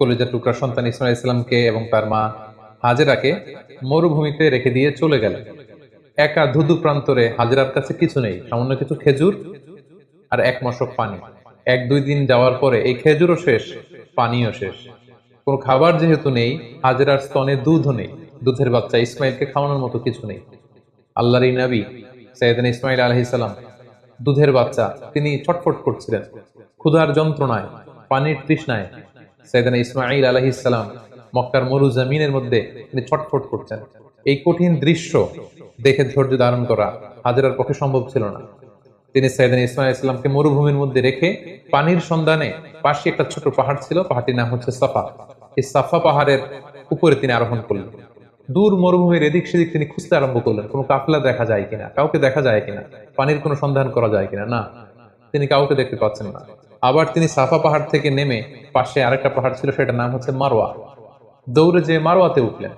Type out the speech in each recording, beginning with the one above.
কলেজের টুকরা সন্তান ইসমাইল ইসলামকে এবং তার মা হাজেরাকে মরুভূমিতে রেখে দিয়ে চলে গেলেন একা ধুধু প্রান্তরে হাজেরার কাছে কিছু নেই, সামান্য কিছু খেজুর আর এক মশক পানি। এক দুই দিন যাওয়ার পরে এই খেজুরও শেষ, পানিও শেষ। কোনো খাবার যেহেতু নেই, হাজেরার স্তনে দুধও নেই। দুধের বাচ্চা ইসমাইলকে খাওয়ানোর মতো কিছু নেই। আল্লাহর নবী সৈয়দিন ইসমাইল আলহিসাল্লাম দুধের বাচ্চা তিনি ছটফট করছিলেন। ক্ষুধার যন্ত্রণায়, পানির তৃষ্ণায় সৈয়দিন ইসমাইল আলহিসাল্লাম মক্কার মরু জমিনের মধ্যে তিনি ছটফট করছেন। এই কঠিন দৃশ্য দেখে ধৈর্য ধারণ করা হাজারার পক্ষে সম্ভব ছিল না। তিনি সৈয়দিন ইসমাইল ইসলামকে মরুভূমির মধ্যে রেখে পানির সন্ধানে পাশে একটা ছোট পাহাড় ছিল, পাহাড়টির নাম হচ্ছে সাফা। এই সাফা পাহাড়ের উপরে তিনি আরোহণ করলেন। দূর মরুভূমির এদিক সেদিক তিনি খুঁজতে আরম্ভ করলেন। কোনো কাফলা দেখা যায় কিনা, কাউকে দেখা যায় কিনা, পানির কোনো সন্ধান করা যায় কিনা? না। তিনি কাউকে দেখতে পাচ্ছেন না। আবার তিনি সাফা পাহাড় থেকে নেমে পাশে আরেকটা পাহাড় ছিল, সেটার নাম হচ্ছে মারোয়া দৌড়ে যে মারোয়াতে উঠলেন।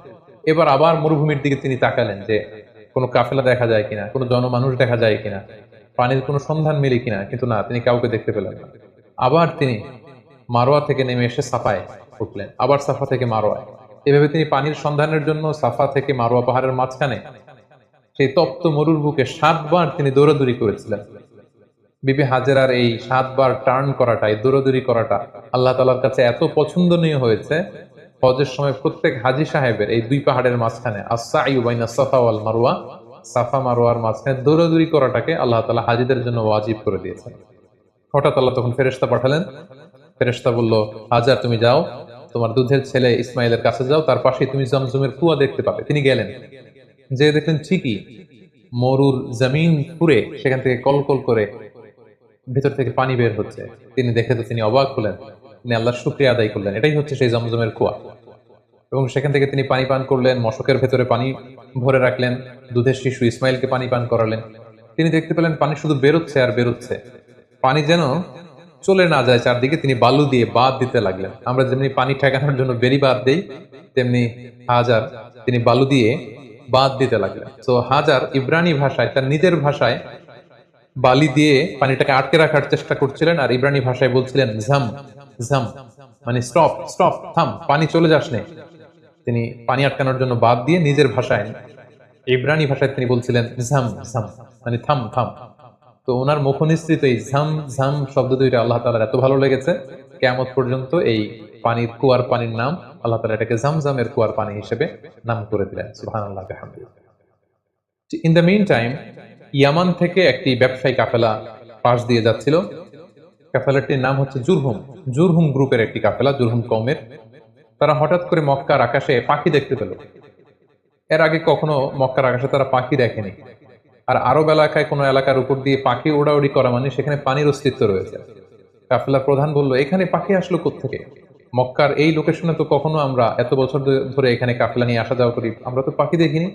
এবার আবার মরুভূমির দিকে তিনি তাকালেন যে, কোনো কাফেলা দেখা যায় কিনা, কোনো জনমানুষ দেখা যায় কিনা, পানির কোনো সন্ধান মেলে কিনা, কিন্তু না, তিনি কাউকে দেখতে পেলেন না। আবার তিনি মারোয়া থেকে নেমে এসে সাফায় উঠলেন, আবার সাফা থেকে মারোয়ায় এভাবে তিনি পানির সন্ধানের জন্য সাফা থেকে মারোয়া পাহাড়ের মাঝখানে সেই তপ্ত মরুর বুকে সাতবার তিনি দৌড়াদৌড়ি করেছিলেন। বিবি হাজেরার এই সাতবার টার্ন করাটা, এই দৌড়াদৌড়ি করাটা আল্লাহ তালার কাছে এত পছন্দনীয় হয়েছে। হজের সময় প্রত্যেক হাজি সাহেবের এই দুই পাহাড়ের মাঝখানে আসা ইউবাইনা সাফা ওয়াল মারোয়া সাফা মারোয়ার মাঝখানে দৌড়াদৌড়ি করাটাকে আল্লাহ তালা হাজিদের জন্য ওয়াজিব করে দিয়েছেন। হঠাৎ আল্লাহ তখন ফেরেস্তা পাঠালেন। ফেরেস্তা বলল, হাজার, তুমি যাও। তোমার দুধের ছেলে ইসমাইলের কাছে যাও। তার পাশে তুমি জমজমের কুয়া দেখতে পাবে। তিনি গেলেন। যে দেখলেন ঠিকই মরুর জমিন পুরে সেখান থেকে কল কল করে ভেতর থেকে পানি বের হচ্ছে। তিনি দেখে তো তিনি অবাক হলেন। তিনি আল্লাহর শুক্রিয়া আদায় করলেন। এটাই হচ্ছে সেই জমজমের কুয়া। এবং সেখান থেকে তিনি পানি পান করলেন, মশকের ভেতরে পানি ভরে রাখলেন, দুধের শিশু ইসমাইলকে পানি পান করালেন। তিনি দেখতে পেলেন পানি শুধু বেরোচ্ছে আর বেরোচ্ছে। পানি যেন চলে না যায় চারদিকে, তিনি বালু দিয়ে বাদ দিতে লাগলেন। আমরা যেমনি পানি ঠেকানোর জন্য বেরি বাদ দেই, তেমনি হাজার তিনি বালু দিয়ে বাদ দিতে লাগলেন। তো হাজার ইব্রানি ভাষায়, তার নিজের ভাষায় বালি দিয়ে পানিটাকে আটকে রাখার চেষ্টা করছিলেন আর ইব্রানি ভাষায় বলছিলেন, ঝাম ঝাম মানে স্টপ স্টপ থাম, পানি চলে যাস নে তিনি পানি আটকানোর জন্য বাদ দিয়ে নিজের ভাষায়, ইব্রানি ভাষায় তিনি বলছিলেন, ঝাম ঝাম মানে থাম থাম। তো ওনার মুখনিসৃত এই ঝাম ঝাম শব্দ দুইটা আল্লাহ তালার এত ভালো লেগেছে কেমন পর্যন্ত এই পানির কুয়ার পানির নাম আল্লাহ তালা এটাকে ঝামঝামের কুয়ার পানি হিসেবে নাম করে দিলেন সুহান আল্লাহ ইন দ্য মিন টাইম ইয়ামান থেকে একটি ব্যবসায়ী কাফেলা পাশ দিয়ে যাচ্ছিল। কাফেলাটির নাম হচ্ছে জুরহুম। জুরহুম গ্রুপের একটি কাফেলা, জুরহুম কমের তারা হঠাৎ করে মক্কার আকাশে পাখি দেখতে পেল। এর আগে কখনো মক্কার আকাশে তারা পাখি দেখেনি। আর আরব এলাকায় কোনো এলাকার উপর দিয়ে পাখি ওড়াউড়ি করা মানে সেখানে পানির অস্তিত্ব রয়েছে। কাফেলার প্রধান বলল, এখানে পাখি আসলো থেকে মক্কার এই লোকেশনে তো কখনো আমরা এত বছর ধরে এখানে কাফেলা নিয়ে আসা যাওয়া করি, আমরা তো পাখি দেখিনি।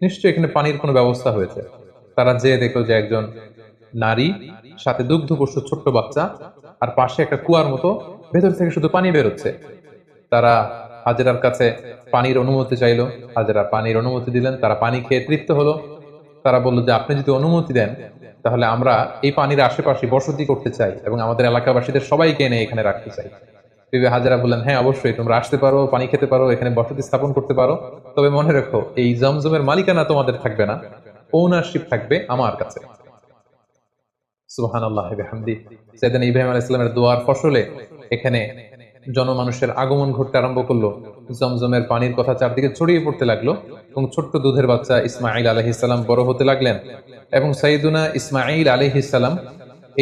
নিশ্চয়ই এখানে পানির কোনো ব্যবস্থা হয়েছে। তারা যে দেখল যে একজন নারী সাথে দুগ্ধ পশু ছোট্ট বাচ্চা আর পাশে একটা কুয়ার মতো ভেতর থেকে শুধু পানি বেরোচ্ছে। তারা হাজেরার কাছে পানির অনুমতি চাইলো। হাজেরা পানির অনুমতি দিলেন, তারা পানি খেয়ে তৃপ্ত হলো। তারা বলল যে, আপনি যদি অনুমতি দেন, তাহলে আমরা এই পানির আশেপাশে বসতি করতে চাই এবং আমাদের এলাকাবাসীদের সবাইকে এনে এখানে রাখতে চাই। বিবে হাজারা বললেন হ্যাঁ অবশ্যই, তোমরা আসতে পারো, পানি খেতে পারো, এখানে বসতি স্থাপন করতে পারো। তবে মনে রেখো, এই জমজমের মালিকানা তোমাদের থাকবে না। ওনারশিপ থাকবে আমার কাছে।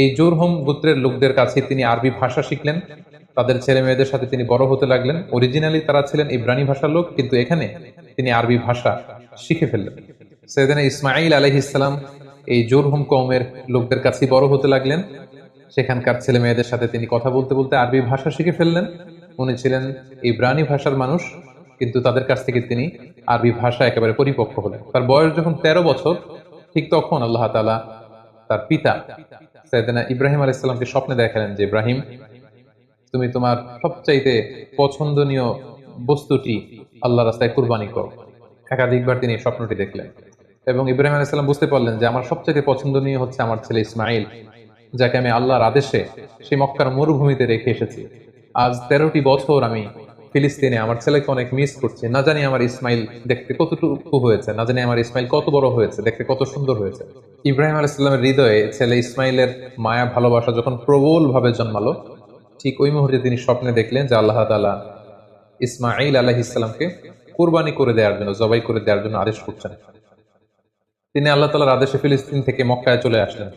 এই জোরহম গোত্রের লোকদের কাছে তিনি আরবি ভাষা শিখলেন। তাদের ছেলে মেয়েদের সাথে তিনি বড় হতে লাগলেন। অরিজিনালি তারা ছিলেন ইব্রানি ভাষার লোক, কিন্তু এখানে তিনি আরবি ভাষা শিখে ফেললেন। সৈয়দিনা ইসমাইল আলহিসাল্লাম এই জোরহুম কৌমের লোকদের কাছে বড় হতে লাগলেন। সেখানকার ছেলে মেয়েদের সাথে তিনি কথা বলতে বলতে আরবি ভাষা শিখে ফেললেন। উনি ছিলেন ইব্রানি ভাষার মানুষ, কিন্তু তাদের কাছ থেকে তিনি আরবি ভাষা একেবারে পরিপক্ক হলেন। তার বয়স যখন ১৩ বছর, ঠিক তখন আল্লাহ তালা তার পিতা সৈয়দিনা ইব্রাহিম আলাইসাল্লামকে স্বপ্নে দেখালেন যে, ইব্রাহিম, তুমি তোমার সবচাইতে পছন্দনীয় বস্তুটি আল্লাহ রাস্তায় কুরবানি করো। একাধিকবার তিনি স্বপ্নটি দেখলেন। এবং ইব্রাহিম আলাইসাল্লাম বুঝতে পারলেন যে আমার সবচেয়ে পছন্দনীয় হচ্ছে আমার ছেলে ইসমাইল যাকে আমি আল্লাহর আদেশে সেই মক্কার মরুভূমিতে রেখে এসেছি। আজ তেরোটি বছর আমি ফিলিস্তিনে আমার ছেলেকে অনেক মিস করছি। না জানি আমার ইসমাইল দেখতে কতটুকু হয়েছে, না জানি আমার ইসমাইল কত বড় হয়েছে, দেখতে কত সুন্দর হয়েছে। ইব্রাহিম আলাইসাল্লামের হৃদয়ে ছেলে ইসমাইলের মায়া, ভালোবাসা যখন প্রবল ভাবে জন্মালো, ঠিক ওই মুহূর্তে তিনি স্বপ্নে দেখলেন যে আল্লাহ তালা ইসমাইল আলাহ ইসলামকে কোরবানি করে দেওয়ার জন্য, জবাই করে দেওয়ার জন্য আদেশ করছেন। তিনি আল্লাহ তালার আদেশে ফিলিস্তিন থেকে মক্কায় চলে আসলেন।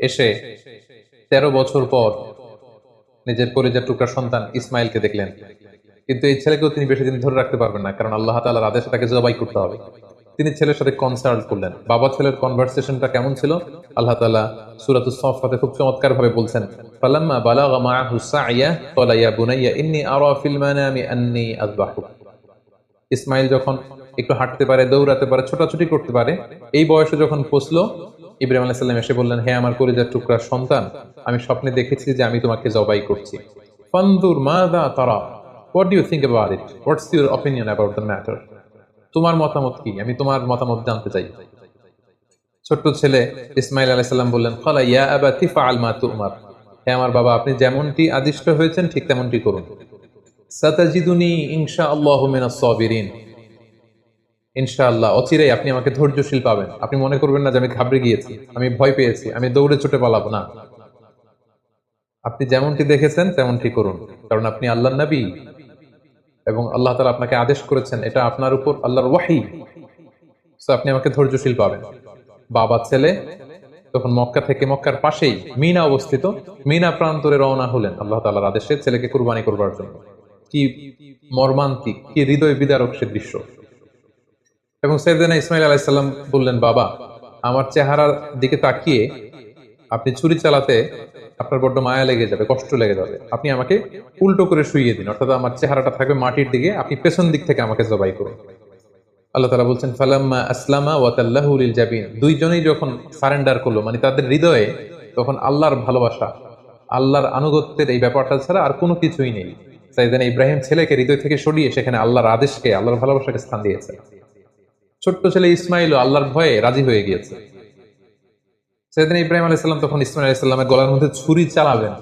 এসে তেরো বছর পর নিজের পরিজার টুকরা সন্তান ইসমাইলকে দেখলেন। কিন্তু এই ছেলেকেও তিনি বেশি দিন ধরে রাখতে পারবেন না, কারণ আল্লাহ তালার আদেশে তাকে জবাই করতে হবে। তিনি ছেলের সাথে কনসাল্ট করলেন। বাবা ছেলের কনভারসেশনটা কেমন ছিল? আল্লাহ তালা সুরাতুস সফাতে খুব চমৎকার ভাবে বলছেন, ফালাম্মা বালাগা মাআহু সাইয়া ক্বালা ইয়া বুনাইয়া ইন্নী আরা ফিল মানামি আন্নী আযবাহুক ইসমাইল যখন একটু হাঁটতে পারে, দৌড়াতে পারে, ছোটাছুটি করতে পারে। এই বয়সে যখন পৌঁছলো ইব্রাহিম আলাইসাল্লাম এসে বললেন হ্যাঁ আমার কলিজার টুকরার সন্তান, আমি স্বপ্নে দেখেছি যে আমি তোমাকে জবাই করছি। ফান্দুর মা দা তারা, what think about it? What's your opinion about the matter? তোমার মতামত কি? আমি তোমার মতামত জানতে চাই। ছোট্ট ছেলে ইসমাইল আলাইসাল্লাম বললেন ইয়া আবা তিফা তুমার। হ্যাঁ আমার বাবা, আপনি যেমনটি আদিষ্ট হয়েছেন, ঠিক তেমনটি করুন। সাতাজিদুনি ইনশা আল্লাহ মিনাস সাবিরিন। ইনশাআল্লাহ, অচিরেই আপনি আমাকে ধৈর্যশীল পাবেন। আপনি মনে করবেন না যে আমি ঘাবড়ে গিয়েছি, আমি ভয় পেয়েছি, আমি দৌড়ে ছুটে পালাবো, না। আপনি যেমনটি দেখেছেন, তেমনটি করুন। কারণ আপনি আল্লাহ নবী এবং আল্লাহ তালা আপনাকে আদেশ করেছেন, এটা আপনার উপর আল্লাহর ওয়াহি। আপনি আমাকে ধৈর্যশীল পাবেন। বাবা ছেলে তখন মক্কা থেকে মক্কার পাশেই মিনা অবস্থিত, মিনা প্রান্তরে রওনা হলেন আল্লাহ তালার আদেশে ছেলেকে কুরবানি করবার জন্য। কি মর্মান্তিক, কি হৃদয় বিদারক সে দৃশ্য। এবং সৈয়দানা ইসমাইল আলাইসাল্লাম বললেন, বাবা, আমার চেহারার দিকে তাকিয়ে আপনি ছুরি চালাতে আপনার বড্ড মায়া লেগে যাবে, কষ্ট লেগে যাবে। আপনি আমাকে উল্টো করে শুইয়ে দিন, অর্থাৎ আমার চেহারাটা থাকবে মাটির দিকে, আপনি পেছন দিক থেকে আমাকে জবাই করুন। আল্লাহ তালা বলছেন, ফালাম্মা আসলামা ওয়াতাল্লাহুল জাবিন। দুইজনেই যখন সারেন্ডার করল মানে তাদের হৃদয়ে তখন আল্লাহর ভালোবাসা, আল্লাহর আনুগত্যের এই ব্যাপারটা ছাড়া আর কোনো কিছুই নেই। সাইদান ইব্রাহিম ছেলেকে হৃদয় থেকে সরিয়ে সেখানে আল্লাহর আদেশকে, আল্লাহর ভালোবাসাকে স্থান দিয়েছে ছোট্ট ছেলে ইসমাইল আল্লাহর ভয়ে রাজি হয়ে গিয়েছে। সেদিন ইব্রাহিম আলাইসাল্লাম তখন ইসমাইল আলাইসাল্লামের গলার মধ্যে ছুরি চালাবেন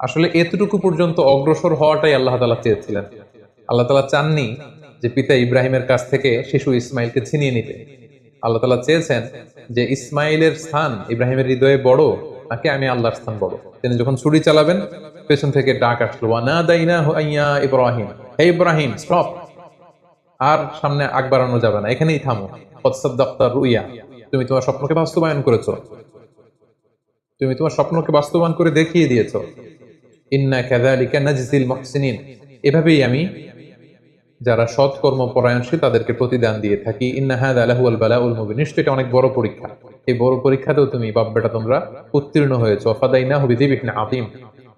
আসলে এতটুকু পর্যন্ত অগ্রসর হওয়াটাই আল্লাহ তালা চেয়েছিলেন। আল্লাহ তালা চাননি যে পিতা ইব্রাহিমের কাছ থেকে শিশু ইসমাইলকে ছিনিয়ে নিতে। আল্লাহ তালা চেয়েছেন যে ইসমাইলের স্থান ইব্রাহিমের হৃদয়ে বড়, নাকি আমি আল্লাহর স্থান বড়। তিনি যখন ছুরি চালাবেন, পেছন থেকে ডাক আসলো ওয়ানা দাইনা ইব্রাহিম। হে ইব্রাহিম, স্টপ! আর সামনে আগ বাড়ানো যাবে না। এখানেই থামো। রুইয়া, তুমি তোমার স্বপ্নকে বাস্তবায়ন তুমি তোমার স্বপ্নকে বাস্তবায়ন করে দেখিয়ে এভাবেই আমি যারা সৎকর্ম পরায়ণশীল তাদেরকে প্রতিদান দিয়ে থাকি। এটা অনেক বড় পরীক্ষা। এই বড় পরীক্ষাতেও তুমি বাপ বেটা তোমরা উত্তীর্ণ হয়েছো। ফাদাইনাহু বিযিবিন আযীম।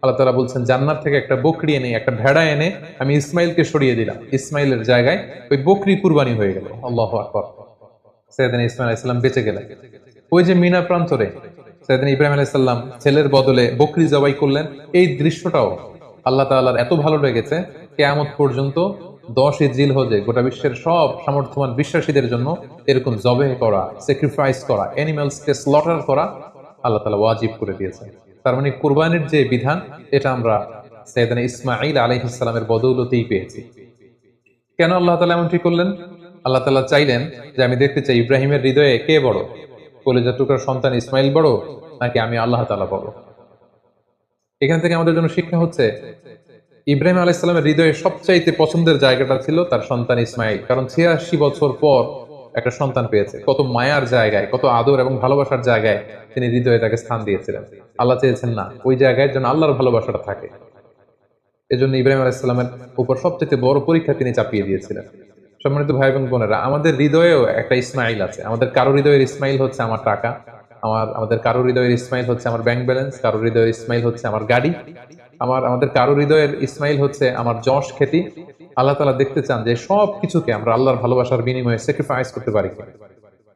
আল্লাহ তাআলা বলছেন, জান্নাত থেকে একটা বকরি এনে, একটা ভেড়া এনে আমি ইসমাইলকে সরিয়ে দিলাম। ইসমাইলের জায়গায় ওই বকরি কুরবানি হয়ে গেল। আল্লাহু আকবার। সৈয়দিন ইসমাইল ইসলাম বেঁচে গেলেন। ওই যে মিনা প্রান্তরে সৈয়দিন ইব্রাহিম আলাইসাল্লাম ছেলের বদলে বকরি জবাই করলেন, এই দৃশ্যটাও আল্লাহ তাআলার এত ভালো লেগেছে, কেয়ামত পর্যন্ত দশ জিল হজে গোটা বিশ্বের সব সামর্থ্যবান বিশ্বাসীদের জন্য এরকম জবে করা স্যাক্রিফাইস করা অ্যানিমালসকে স্লটার করা আল্লাহ তালা ওয়াজিব করে দিয়েছেন। তার মানে কোরবানির যে বিধান, এটা আমরা সৈয়দানা ইসমাইল আলাইহিসসালামের বদৌলতেই পেয়েছি। কেন আল্লাহ তালা এমনটি করলেন? আল্লাহ তালা চাইলেন যে আমি দেখতে চাই ইব্রাহিমের হৃদয়ে কে বড়? কলেজা টুকরার সন্তান ইসমাইল বড়, নাকি আমি আল্লাহ তালা বড়? এখান থেকে আমাদের জন্য শিক্ষা হচ্ছে, ইব্রাহিম আলাইসালামের হৃদয়ে সবচাইতে পছন্দের জায়গাটা ছিল তার সন্তান ইসমাইল কারণ ছিয়াশি বছর পর একটা সন্তান পেয়েছে। কত মায়ার জায়গায়, কত আদর এবং ভালোবাসার জায়গায় তিনি হৃদয়ে তাকে স্থান দিয়েছিলেন। আল্লাহ চেয়েছেন না, ওই জায়গায় যেন আল্লাহর ভালোবাসাটা থাকে। এজন্য ইব্রাহিম আলাইসালামের উপর সবচেয়ে বড় পরীক্ষা তিনি চাপিয়ে দিয়েছিলেন। সম্মানিত ভাই এবং বোনেরা, আমাদের হৃদয়েও একটা ইসমাইল আছে। আমাদের কারও হৃদয়ের ইসমাইল হচ্ছে আমার টাকা, আমার, আমাদের কারও হৃদয়ের ইসমাইল হচ্ছে আমার ব্যাংক ব্যালেন্স, কারও হৃদয়ের ইসমাইল হচ্ছে আমার গাড়ি, আমার, আমাদের কারও হৃদয়ের ইসমাইল হচ্ছে আমার যশ খ্যাতি আল্লাহ তালা দেখতে চান যে সব কিছুকে আমরা আল্লাহর ভালোবাসার বিনিময়ে স্যাক্রিফাইস করতে পারি কিনা,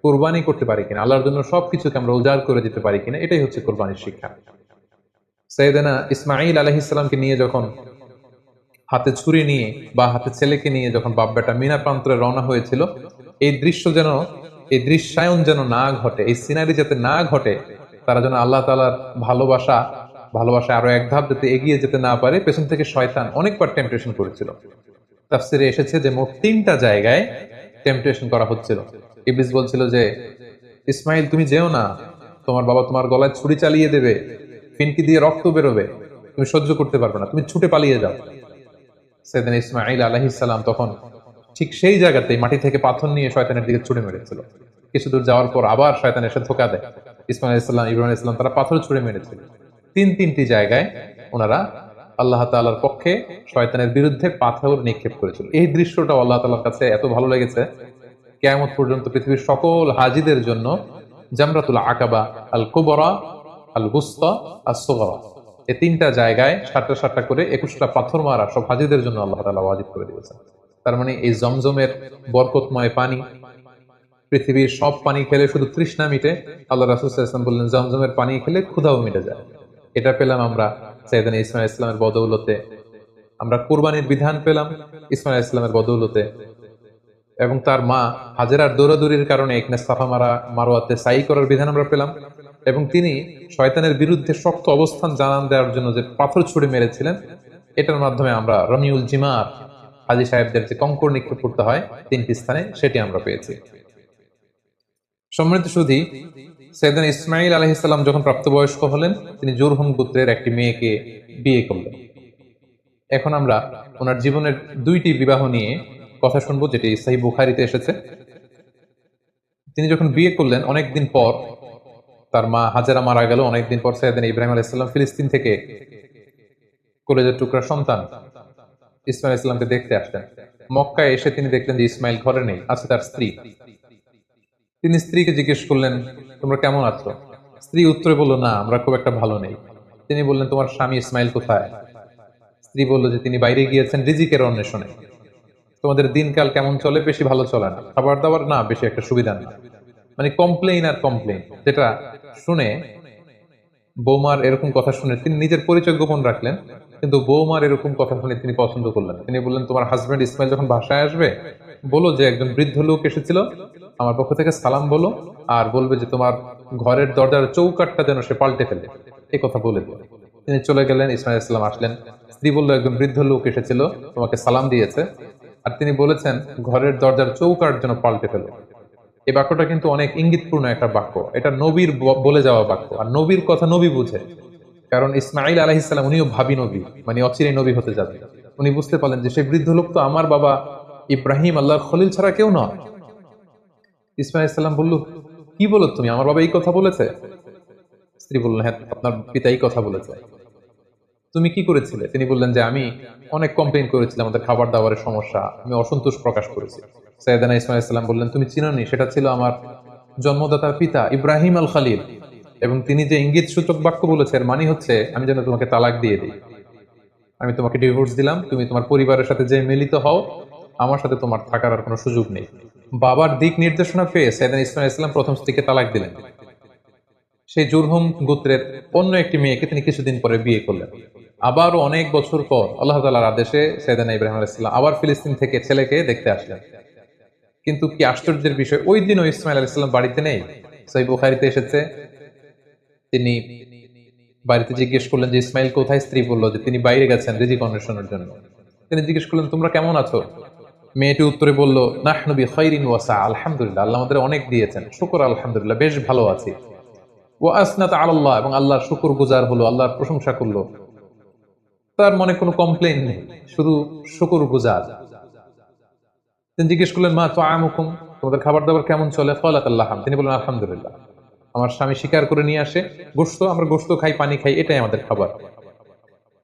কোরবানি করতে পারি কিনা, আল্লাহর জন্য সব কিছুকে আমরা উজাড় করে দিতে পারি কিনা, এটাই হচ্ছে কোরবানির শিক্ষা। সৈয়দানা ইসমাইল আলহিসামকে নিয়ে যখন হাতে ছুরি নিয়ে বা হাতে ছেলেকে নিয়ে যখন বাপ বেটা মিনা প্রান্তরে রওনা হয়েছিল, এই দৃশ্য যেন, এই দৃশ্যায়ন যেন না ঘটে, এই সিনারি যাতে না ঘটে, তারা যেন আল্লাহ তালার ভালোবাসা ভালোবাসা আরও এক ধাপ যাতে এগিয়ে যেতে না পারে, পেছন থেকে শয়তান অনেকবার টেম্পটেশন করেছিল। তাফসিরে এসেছে যে মোট তিনটা জায়গায় টেম্পটেশন করা হচ্ছিল। ইবলিস বলছিল যে, ইসমাইল, তুমি যেও না। তোমার বাবা তোমার গলায় ছুরি চালিয়ে দেবে, ফিনকি দিয়ে রক্ত বেরোবে। তুমি সহ্য করতে পারবে না। তুমি ছুটে পালিয়ে যাও। সেদিন ইসমাইল আলাহিসাল্লাম তখন ঠিক সেই জায়গাতেই মাটি থেকে পাথর নিয়ে শয়তানের দিকে ছুড়ে মেরেছিল। কিছু দূর যাওয়ার পর আবার শয়তান এসে ধোকা দেয়। ইসমাইল ইসলাম ইব্রাহিম ইসলাম তারা পাথর ছুড়ে মেরেছিল। তিন তিনটি জায়গায় ওনারা আল্লাহ তাআলার পক্ষে শয়তানের বিরুদ্ধে পাথর নিক্ষেপ করেছিল। এই দৃশ্যটা আল্লাহ তাআলার কাছে এত ভালো লেগেছে। কেয়ামত পর্যন্ত পৃথিবীর সকল হাজিদের জন্য জামরাতুল আকাবা আল কুবরা আল গুস্তা আর সোগরা এই তিনটা জায়গায় সাতটা সাতটা করে একুশটা পাথর মারা সব হাজিদের জন্য আল্লাহ তালা ওয়াজিব করে দিয়েছেন। তার মানে এই জমজমের বরকতময় পানি, পৃথিবীর সব পানি খেলে শুধু তৃষ্ণা মিটে, আল্লাহ রাসুলাম বললেন, জমজমের পানি খেলে ক্ষুধাও মিটে যায়। এটা পেলাম আমরা সৈয়দান ইসমাইল ইসলামের বদৌলতে আমরা কুরবানির বিধান পেলাম ইসমাইল ইসলামের বদৌলতে। এবং তার মা হাজেরার দৌড়াদৌড়ির কারণে এখানে সাফা মারা মারোয়াতে সাই করার বিধান আমরা পেলাম। এবং তিনি শয়তানের বিরুদ্ধে শক্ত অবস্থান জানান দেওয়ার জন্য যে পাথর ছুড়ে মেরেছিলেন, এটার মাধ্যমে আমরা রমিউল জিমার হাজি সাহেবদের যে কঙ্কর নিক্ষেপ করতে হয় তিনটি স্থানে, সেটি আমরা পেয়েছি। সম্মানিত সুধি সৈয়দান ইসমাইল আলহিসাল্লাম যখন প্রাপ্তবয়স্ক হলেন, তিনি জোরহম গোত্রের একটি মেয়েকে বিয়ে করলেন। এখন আমরা ওনার জীবনের দুইটি বিবাহ নিয়ে কথা শুনব, যেটি সাহি বুখারিতে এসেছে। তিনি যখন বিয়ে করলেন, অনেকদিন পর তার মা হাজারা মারা গেল। অনেকদিন পর সৈয়দিন ইব্রাহিম আলাইসাল্লাম ফিলিস্তিন থেকে কলেজের টুকরা সন্তান ইসমাইল ইসলামকে দেখতে আসলেন। মক্কায় এসে তিনি দেখলেন যে ইসমাইল ঘরে নেই, আছে তার স্ত্রী। তিনি স্ত্রীকে জিজ্ঞেস করলেন, তোমরা কেমন আছো? স্ত্রী উত্তরে বলল, না, আমরা খুব একটা ভালো নেই। তিনি বললেন, তোমার স্বামী ইসমাইল কোথায়? স্ত্রী বলল যে, তিনি বাইরে গিয়েছেন রিজিকের অন্বেষণে। তোমাদের দিনকাল কেমন চলে? বেশি ভালো চলে না। খাবার দাবার না, বেশি একটা সুবিধা না। মানে কমপ্লেইন আর কমপ্লেইন, যেটা শুনে বৌমার এরকম কথা শুনে তিনি নিজের পরিচয় গোপন রাখলেন, কিন্তু বৌমার এরকম কথা শুনে তিনি পছন্দ করলেন তিনি বললেন, তোমার হাজবেন্ড ইসমাইল যখন বাসায় আসবে, বলো যে একজন বৃদ্ধ লোক এসেছিল আমার পক্ষ থেকে সালাম বলো আর বলবে যে তোমার ঘরের দরজার চৌকাটটা যেন সে পাল্টে ফেলে। এই কথা বলে দিল তিনি চলে গেলেন, ইসমাইল ইসলাম আসলেন। স্ত্রী বলল, একজন বৃদ্ধ লোক এসেছিল, তোমাকে সালাম দিয়েছে। আর তিনি বলেছেন, ঘরের দরজার চৌকাট যেন পাল্টে ফেলো। এই বাক্যটা কিন্তু অনেক ইঙ্গিতপূর্ণ একটা বাক্য। এটা নবীর বলে যাওয়া বাক্য। আর নবীর কথা নবী বুঝে। কারণ ইসমাইল আলাহিসাল্লাম উনিও ভাবি নবী মানে অচিরে নবী হতে যাবে। উনি বুঝতে পারলেন যে সেই বৃদ্ধ লোক তো আমার বাবা ইব্রাহিম আল্লাহর খলিল ছাড়া কেউ নয়। ইসমাইল বলল, কি বলো তুমি? আমার বাবা এই কথা বলেছে? স্ত্রী বললেন হ্যাঁ আপনার পিতা এই কথা বলেছে। তুমি কি করেছিলে? তিনি বললেন যে, আমি অনেক কমপ্লেন করেছিলাম, আমাদের খাবার দাবারের সমস্যা। আমি অসন্তোষ প্রকাশ করেছি। সৈয়দানা ইসমাইল বললেন, তুমি চিনোনি, সেটা ছিল আমার জন্মদাতার পিতা ইব্রাহিম আল খালিল। এবং তিনি যে ইঙ্গিত সূচক বাক্য বলেছে, এর মানে হচ্ছে, আমি যেন তোমাকে তালাক দিয়ে দিই। আমি তোমাকে ডিভোর্স দিলাম, তুমি তোমার পরিবারের সাথে যে মিলিত হও, আমার সাথে তোমার থাকার আর কোনো সুযোগ নেই। বাবার দিক নির্দেশনা পেয়ে সৈয়দান ইসমাইল ইসলাম প্রথম স্ত্রীকে তালাক দিলেন। সেই জুরহুম গোত্রের অন্য একটি মেয়েকে তিনি কিছুদিন পরে বিয়ে করলেন। আবারও অনেক বছর পর আল্লাহ তালার আদেশে সৈয়দানা ইব্রাহিম আলাইসাল্লাম আবার ফিলিস্তিন থেকে ছেলেকে দেখতে আসলেন। কিন্তু কি আশ্চর্যের বিষয়, ওই দিনও ইসমাইল আলাইসাল্লাম বাড়িতে নেই। সই বুখারিতে এসেছে, তিনি বাড়িতে জিজ্ঞেস করলেন যে ইসমাইল কোথায়? স্ত্রী বলল যে, তিনি বাইরে গেছেন রিজিক অন্বেষণের জন্য। তিনি জিজ্ঞেস করলেন, তোমরা কেমন আছো? মেয়েটি উত্তরে বলল নাহনবী খৈরিন ওয়াসা আলহামদুলিল্লাহ, আল্লাহ আমাদের অনেক দিয়েছেন। শুকর, আলহামদুলিল্লাহ, বেশ ভালো আছি। ও আসনাত আল্লাহ এবং আল্লাহর শুকুর গুজার হলো, আল্লাহর প্রশংসা করল। তার মনে কোনো কমপ্লেন নেই, শুধু শুকুর গুজার। তিনি জিজ্ঞেস করলেন, মা তো আমুকুম তোমাদের খাবার দাবার কেমন চলে? ফলাত আল্লাহ তিনি বললেন, আলহামদুলিল্লাহ, আমার স্বামী শিকার করে নিয়ে আসে গোস্ত আমরা গোস্ত খাই, পানি খাই, এটাই আমাদের খাবার।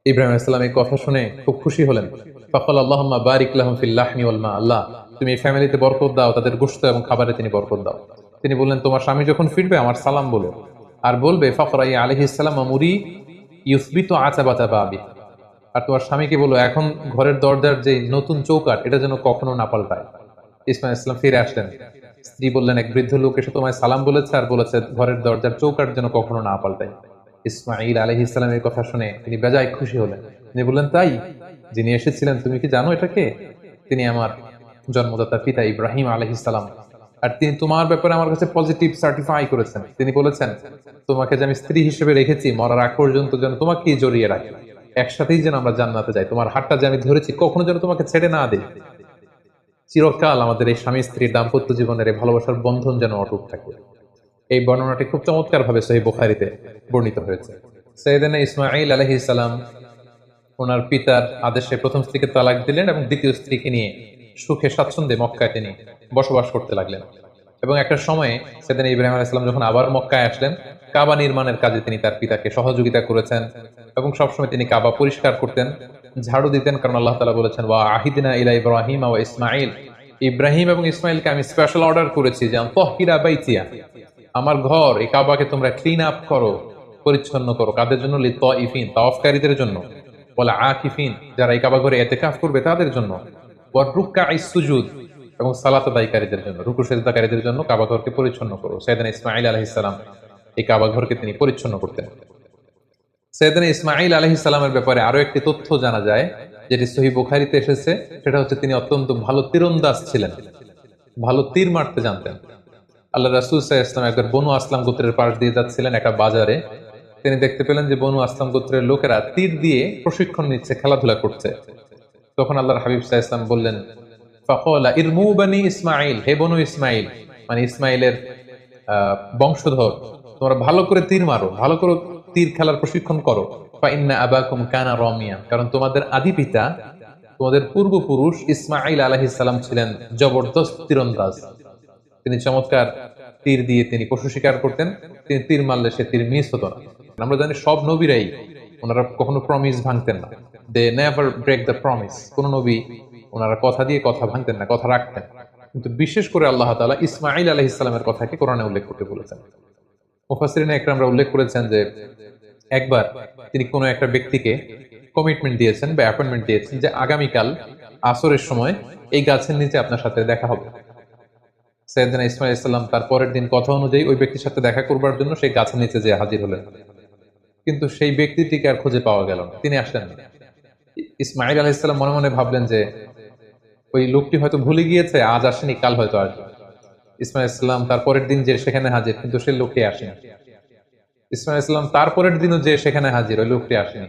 ইব্রাহিম ইসলাম এই কথা শুনে খুব খুশি হলেন। ফখল আল্লাহ বারিক লাহম ফিল্লাহনি ওয়ালমা আল্লাহ, তুমি এই ফ্যামিলিতে বরকত দাও, তাদের গোস্ত এবং খাবারে তিনি বরকত দাও। তিনি বললেন, তোমার স্বামী যখন ফিরবে, আমার সালাম বলো। আর বলবে ফখরাই আলহ ইসলাম আমুরি ইউসবিত আচা বাচা বাবি আর তোমার স্বামীকে বলো, এখন ঘরের দরজার যে নতুন চৌকাট এটা যেন কখনো না পাল্টায়। ইসমাইল ইসলাম ফিরে আসলেন। স্ত্রী বললেন, এক বৃদ্ধ লোক এসে তোমায় সালাম বলেছে আর বলেছে, ঘরের দরজার চৌকাট যেন কখনো না পাল্টায়। ইসমাইল আলহ ইসলামের কথা শুনে তিনি বেজায় খুশি হলেন। তিনি বললেন, তাই? যিনি এসেছিলেন, তুমি কি জানো এটাকে? তিনি আমার জন্মদাতা পিতা ইব্রাহিম আলহ ইসলাম আর তিনি তোমার ব্যাপারে আমার কাছে পজিটিভ সার্টিফাই করেছেন। তিনি বলেছেন, তোমাকে যে আমি স্ত্রী হিসেবে রেখেছি, মরার আগ পর্যন্ত যেন তোমাকে জড়িয়ে রাখি। একসাথেই যেন আমরা জান্নাতে যাই। তোমার হাতটা যে আমি ধরেছি, কখনো যেন তোমাকে ছেড়ে না দিই। চিরকাল আমাদের এই স্বামী স্ত্রীর দাম্পত্য জীবনের এই ভালোবাসার বন্ধন যেন অটুট থাকে। এই বর্ণনাটি খুব চমৎকার ভাবে সহি বুখারিতে বর্ণিত হয়েছে। সৈয়দানা ইসমাইল আলহি সালাম ওনার পিতার আদেশে প্রথম স্ত্রীকে তালাক দিলেন এবং দ্বিতীয় স্ত্রীকে নিয়ে সুখে স্বাচ্ছন্দ্যে মক্কায় তিনি বসবাস করতে লাগলেন। এবং একটা সময়ে সেদিন ইব্রাহিম আলাইসালাম যখন আবার মক্কায় আসলেন, কাবা নির্মাণের কাজে তিনি তার পিতাকে সহযোগিতা করেছেন এবং সবসময় তিনি কাবা পরিষ্কার করতেন, ঝাড়ু দিতেন কারণ আল্লাহ তালা বলেছেন, ওয়া আহিদিনা ইলা ইব্রাহিম ও ইসমাইল ইব্রাহিম এবং ইসমাইলকে আমি স্পেশাল অর্ডার করেছি যে তহকিরা বাইতিয়া। আমার ঘর, এই কাবাকে তোমরা ক্লিন আপ করো, পরিচ্ছন্ন করো, কাদের জন্য? ইফিন তাওয়াফকারীদের জন্য। বলে আকিফিন, যারা এই কাবা ঘরে এতেকাফ করবে তাদের জন্য। এবং সালাত দায়ীকারীদের জন্য, রুকু সেজদাকারীদের জন্য কাবা ঘরকে পরিচ্ছন্ন করো। সৈয়দান ইসমাইল আলহিসাম এই কাবা ঘরকে তিনি পরিচ্ছন্ন করতেন। সৈয়দান ইসমাইল আলহিসামের ব্যাপারে আরও একটি তথ্য জানা যায়, যেটি সহি বুখারিতে এসেছে। সেটা হচ্ছে তিনি অত্যন্ত ভালো তীরন্দাজ ছিলেন, ভালো তীর মারতে জানতেন। আল্লাহ রাসুল সাহা ইসলাম একবার বনু আসলাম গোত্রের পাশ দিয়ে যাচ্ছিলেন একটা বাজারে। তিনি দেখতে পেলেন যে বনু আসলাম গোত্রের লোকেরা তীর দিয়ে প্রশিক্ষণ নিচ্ছে, খেলাধুলা করছে। তখন আল্লাহর হাবিব সাহা ইসলাম বললেন ইসমাইল হে বনু ইসমাইল মানে ইসমাইলের বংশধর, তোমরা ভালো করে তীর মারো, ভালো করে তীর খেলার প্রশিক্ষণ করো। আবাকুম কানা রমিয়া কারণ তোমাদের আদি পিতা, তোমাদের পূর্বপুরুষ ইসমাইল আলাহিস সালাম ছিলেন জবরদস্ত তীরন্দাজ। তিনি চমৎকার তীর দিয়ে তিনি পশু শিকার করতেন। তিনি তীর মারলে সে তীর মিস হতো না। আমরা জানি সব নবীরাই ওনারা কখনো প্রমিস ভাঙতেন না। They never break the promise কোন নবী ওনারা কথা দিয়ে কথা ভাঙতেন না, কথা রাখতেন। কিন্তু বিশেষ করে আল্লাহ তাআলা ইসমাইল আলহ ইসলামের কথাকে কোরআনে উল্লেখ করতে বলেছেন। মুফাসরিনে একরামরা উল্লেখ করেছেন যে, একবার তিনি কোনো একটা ব্যক্তিকে কমিটমেন্ট দিয়েছেন বা অ্যাপয়েন্টমেন্ট দিয়েছেন যে আগামীকাল আসরের সময় এই গাছের নিচে আপনার সাথে দেখা হবে। সৈয়দনা ইসমাইল ইসলাম তার পরের দিন কথা অনুযায়ী ওই ব্যক্তির সাথে দেখা করবার জন্য সেই গাছের নিচে যে হাজির হলেন। কিন্তু সেই ব্যক্তিটিকে আর খুঁজে পাওয়া গেল না। তিনি আসলেন না। ইসমাইল আলাহ ইসলাম মনে মনে ভাবলেন যে, ওই লোকটি হয়তো ভুলে গিয়েছে, আজ আসেনি, কাল হয়তো আসবে। ইসমাইল ইসলাম তার পরের দিন যে সেখানে হাজির, কিন্তু সেই লোকটি আসেনি। ইসমাইল ইসলাম তার পরের দিনও যে সেখানে হাজির, ওই লোকটি আসেনি।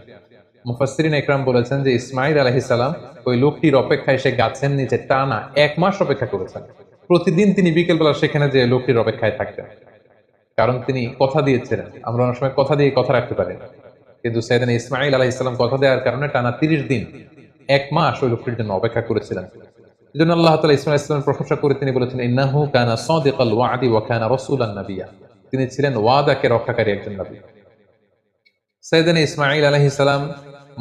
মুফাসসিরিন একরাম বলেছেন যে ইসমাইল আলাইহিস সালাম ওই লোকটির অপেক্ষায় সে গাছের নিচে টানা এক মাস অপেক্ষা করেছেন। প্রতিদিন তিনি বিকেলবেলা সেখানে যে লোকটির অপেক্ষায় থাকতেন। কারণ তিনি কথা দিয়েছিলেন আমরা অনেক সময় কথা দিয়ে কথা রাখতে পারি। কিন্তু সেদিন ইসমাইল আলাহ ইসলাম কথা দেওয়ার কারণে টানা তিরিশ দিন, এক মাস ওই লোকটির জন্য অপেক্ষা করেছিলেন। এই জন্য আল্লাহ তালা ইসমাইল ইসলামের প্রশংসা করে তিনি বলেছেন, ইন্নাহু কানা সাদিকাল ওয়াদি ওয়া কানা রাসূলান নাবিয়্যা তিনি ছিলেন ওয়াদাকে রক্ষাকারী একজন নবী। সৈয়দান ইসমাইল আলহি সালাম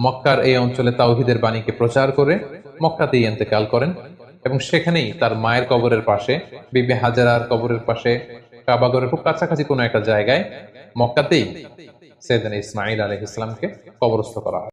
মক্কার এই অঞ্চলে তাওহিদের বাণীকে প্রচার করে মক্কাতেই ইন্তেকাল করেন এবং সেখানেই তার মায়ের কবরের পাশে, বিবে হাজারার কবরের পাশে কাবাগরের খুব কাছাকাছি কোনো একটা জায়গায় মক্কাতেই সেদিন ইসমাইল আলহ ইসলামকে কবরস্থ করা হয়।